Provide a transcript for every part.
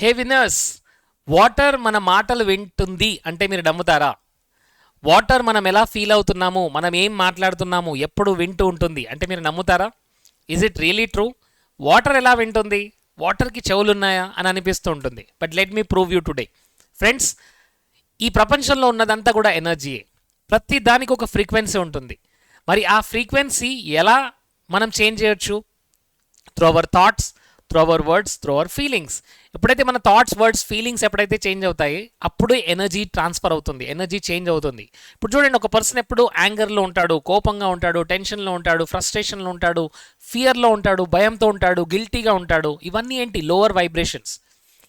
Hey winners water మన మాటలు వింటుంది అంటే మీరు నమ్ముతారా? వాటర్ మనం ఎలా ఫీల్ అవుతున్నాము? మనం ఏం మాట్లాడుతున్నాము? ఎప్పుడు వింటూ ఉంటుంది. అంటే మీరు నమ్ముతారా? Is it really true water ఎలా వింటుంది? వాటర్కి చెవులు ఉన్నాయా అని అనిపిస్తూ ఉంటుంది. But let me prove you today friends ఈ ప్రపంచంలో ఉన్నదంతా కూడా ఎనర్జీయే ప్రతి దానికి ఒక ఫ్రీక్వెన్సీ ఉంటుంది. మరి ఆ ఫ్రీక్వెన్సీ ఎలా మనం చేంజ్ చేయొచ్చు? Through our thoughts through our words through our feelings ఎప్పుడైతే మన థాట్స్ వర్డ్స్ ఫీలింగ్స్ ఎప్పుడైతే చేంజ్ అవుతాయి అప్పుడు ఎనర్జీ ట్రాన్స్ఫర్ అవుతుంది ఎనర్జీ చేంజ్ అవుతుంది. ఇప్పుడు చూడండి ఒక పర్సన్ ఎప్పుడు యాంగర్లో ఉంటాడు కోపంగా ఉంటాడు టెన్షన్లో ఉంటాడు ఫ్రస్ట్రేషన్లో ఉంటాడు ఫియర్లో ఉంటాడు భయంతో ఉంటాడు గిల్టీగా ఉంటాడు. ఇవన్నీ ఏంటి? లోవర్ వైబ్రేషన్స్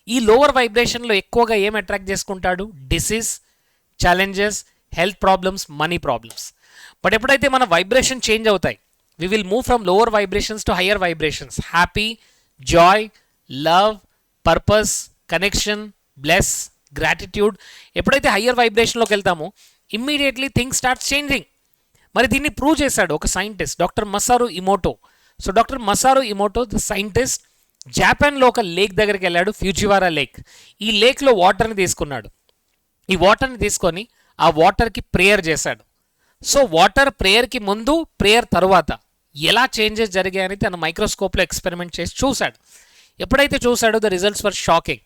ఈ లోవర్ వైబ్రేషన్లో ఎక్కువగా ఏం అట్రాక్ట్ చేసుకుంటాడు? Disease challenges health problems money problems but ఎప్పుడైతే మన వైబ్రేషన్ చేంజ్ అవుతాయి we will move from lower vibrations to higher vibrations happy joy love purpose connection bless gratitude ఎప్పుడైతే హయ్యర్ వైబ్రేషన్లోకి వెళ్తామో ఇమ్మీడియట్లీ థింగ్స్ స్టార్ట్ చేంజింగ్ మరి దీన్ని prove చేశాడు ఒక scientist doctor Masaru Emoto so doctor Masaru Emoto the scientist జాపాన్లో ఒక lake దగ్గరికి వెళ్ళాడు ఫ్యూజివారా లేక్ ఈ లేక్లో వాటర్ని తీసుకున్నాడు. ఈ వాటర్ని తీసుకొని ఆ వాటర్కి ప్రేయర్ చేశాడు. సో వాటర్ ప్రేయర్కి ముందు ప్రేయర్ తర్వాత. ఎలా చేంజెస్ జరిగాయని తన మైక్రోస్కోప్లో ఎక్స్పెరిమెంట్ చేసి చూశాడు. ఎప్పుడైతే చూశాడో the results for shocking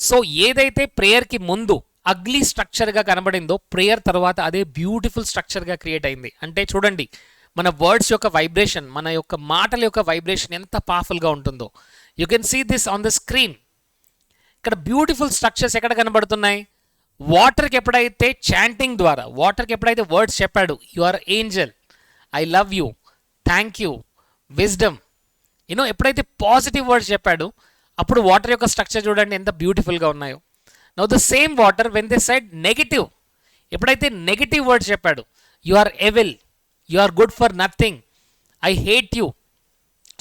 so ఏదైతే ప్రేయర్కి ముందు అగ్లీ స్ట్రక్చర్గా కనబడిందో ప్రేయర్ తర్వాత అదే బ్యూటిఫుల్ స్ట్రక్చర్గా క్రియేట్ అయింది. అంటే చూడండి మన వర్డ్స్ యొక్క వైబ్రేషన్ మన యొక్క మాటల యొక్క వైబ్రేషన్ ఎంత పవర్ఫుల్గా ఉంటుందో. You can see this on the screen ఇక్కడ బ్యూటిఫుల్ స్ట్రక్చర్స్ ఎక్కడ కనబడుతున్నాయి? వాటర్కి ఎప్పుడైతే చాంటింగ్ ద్వారా వాటర్కి ఎప్పుడైతే వర్డ్స్ చెప్పాడు you are angel I love you thank you wisdom. You know ఎప్పుడైతే పాజిటివ్ వర్డ్స్ చెప్పాడు అప్పుడు వాటర్ యొక్క స్ట్రక్చర్ చూడండి ఎంత బ్యూటిఫుల్గా ఉన్నాయో. Now the same water when they said negative ఎప్పుడైతే నెగిటివ్ వర్డ్స్ చెప్పాడు you are evil you are good for nothing I hate you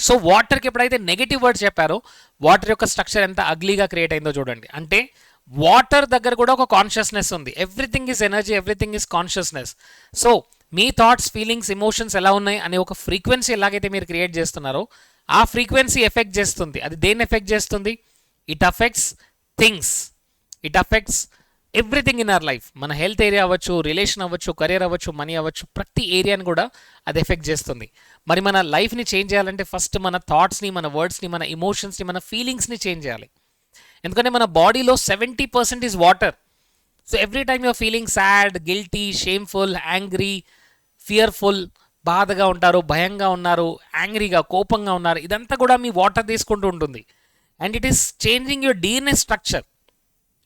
so వాటర్కి ఎప్పుడైతే నెగిటివ్ వర్డ్స్ చెప్పారో వాటర్ యొక్క స్ట్రక్చర్ ఎంత అగ్లీగా క్రియేట్ అయిందో చూడండి. అంటే వాటర్ దగ్గర కూడా ఒక కాన్షియస్నెస్ ఉంది. Everything is energy everything is consciousness so me thoughts feelings emotions ఎలా ఉన్నాయి అనే ఒక ఫ్రీక్వెన్సీ ఎలాగైతే మీరు క్రియేట్ చేస్తున్నారో ఆ ఫ్రీక్వెన్సీ ఎఫెక్ట్ చేస్తుంది. అది దేన్ని ఎఫెక్ట్ చేస్తుంది? It affects things it affects everything in our life మన హెల్త్ ఏరియా అవ్వచ్చు రిలేషన్ అవ్వచ్చు కెరీర్ అవ్వచ్చు మనీ అవ్వచ్చు ప్రతి ఏరియాని కూడా అది ఎఫెక్ట్ చేస్తుంది. మరి మన లైఫ్ని చేంజ్ చేయాలంటే ఫస్ట్ మన థాట్స్ని మన వర్డ్స్ని మన ఇమోషన్స్ని మన ఫీలింగ్స్ని చేంజ్ చేయాలి. ఎందుకంటే మన బాడీలో seventy percent is water so every time your feeling sad guilty shameful angry fearful బాధగా ఉంటారు భయంగా ఉన్నారు యాంగ్రీగా కోపంగా ఉన్నారు. ఇదంతా కూడా మీ వాటర్ తీసుకుంటూ ఉంటుంది. And it is changing your DNA structure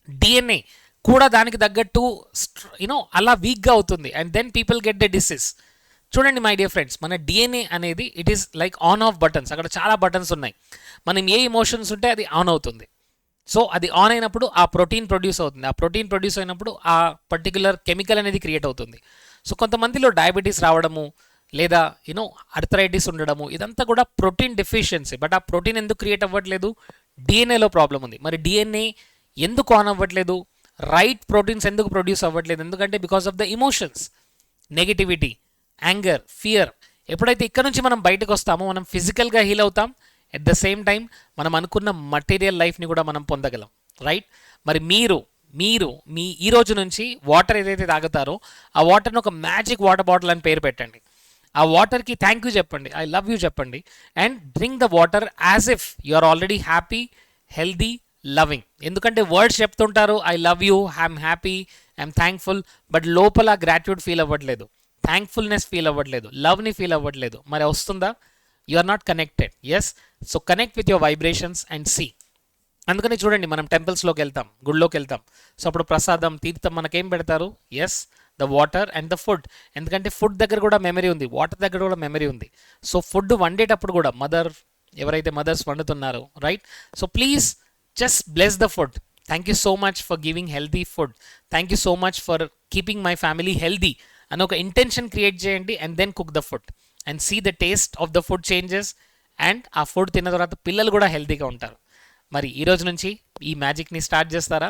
DNA కూడా దానికి తగ్గట్టు యూనో అలా వీక్గా అవుతుంది. And then people get the disease చూడండి మై డియర్ ఫ్రెండ్స్ మన డిఎన్ఏ అనేది it is like on off buttons అక్కడ చాలా బటన్స్ ఉన్నాయి. మనం ఏ ఇమోషన్స్ ఉంటే అది ఆన్ అవుతుంది. సో అది ఆన్ అయినప్పుడు ఆ ప్రోటీన్ ప్రొడ్యూస్ అవుతుంది. ఆ ప్రోటీన్ ప్రొడ్యూస్ అయినప్పుడు ఆ పర్టికులర్ కెమికల్ అనేది క్రియేట్ అవుతుంది. సో కొంతమందిలో డయాబెటీస్ రావడము లేదా యూనో అర్థరైటిస్ ఉండడము ఇదంతా కూడా ప్రోటీన్ డెఫిషియన్సీ బట్ ఆ ప్రోటీన్ ఎందుకు క్రియేట్ అవ్వట్లేదు? డిఎన్ఏలో ప్రాబ్లం ఉంది. మరి డిఎన్ఏ ఎందుకు ఆన్ అవ్వట్లేదు? రైట్ ప్రోటీన్స్ ఎందుకు ప్రొడ్యూస్ అవ్వట్లేదు? ఎందుకంటే because of the emotions negativity anger fear ఎప్పుడైతే ఇక్కడ నుంచి మనం బయటకు వస్తామో మనం ఫిజికల్గా హీల్ అవుతాం. ఎట్ ద సేమ్ టైం మనం అనుకున్న మటీరియల్ లైఫ్ని కూడా మనం పొందగలం. రైట్ మరి మీరు మీరు మీ ఈ రోజు నుంచి వాటర్ ఏదైతే తాగుతారో ఆ వాటర్ని ఒక మ్యాజిక్ వాటర్ బాటిల్ అని పేరు పెట్టండి. ఆ వాటర్కి థ్యాంక్ యూ చెప్పండి. ఐ లవ్ యూ చెప్పండి. And drink the water as if you are already happy healthy loving ఎందుకంటే వర్డ్స్ చెప్తుంటారు I love you I'm happy I'm thankful but లోపల గ్రాట్యూడ్ ఫీల్ అవ్వట్లేదు. థ్యాంక్ఫుల్నెస్ ఫీల్ అవ్వట్లేదు. లవ్ని ఫీల్ అవ్వట్లేదు. మరి వస్తుందా? You are not connected yes so connect with your vibrations and see అందుకని చూడండి మనం టెంపుల్స్లోకి వెళ్తాం గుడిలోకి వెళ్తాం. సో అప్పుడు ప్రసాదం తీర్థం మనకేం పెడతారు? Yes the water and the food ఎందుకంటే ఫుడ్ దగ్గర కూడా మెమరీ ఉంది వాటర్ దగ్గర కూడా మెమరీ ఉంది. సో ఫుడ్ వండేటప్పుడు కూడా మదర్ ఎవరైతే mothers వండుతున్నారో right so please just bless the food thank you so much for giving healthy food thank you so much for keeping my family healthy అని ఒక intention create చేయండి and then cook the food and see the taste of the food changes and ఆ food తిన్న తర్వాత పిల్లలు కూడా హెల్తీగా ఉంటారు. మరి ఈ రోజు నుంచి ఈ మ్యాజిక్ని స్టార్ట్ చేస్తారా?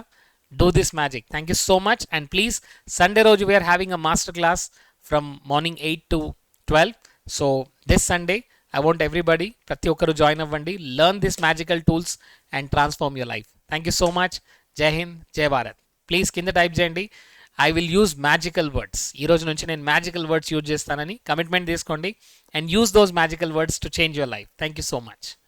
Do this magic thank you so much and please Sunday రోజు we are having a master class from morning eight to twelve so this Sunday I want everybody ప్రతి ఒక్కరు జాయిన్ అవ్వండి. Learn this magical tools and transform your life thank you so much జై హింద్ జై Bharat please కింద type చేయండి. I will use magical words ఈ రోజు నుంచి నేను మ్యాజికల్ వర్డ్స్ యూజ్ చేస్తానని కమిట్మెంట్ తీసుకోండి. And use those magical words to change your life thank you so much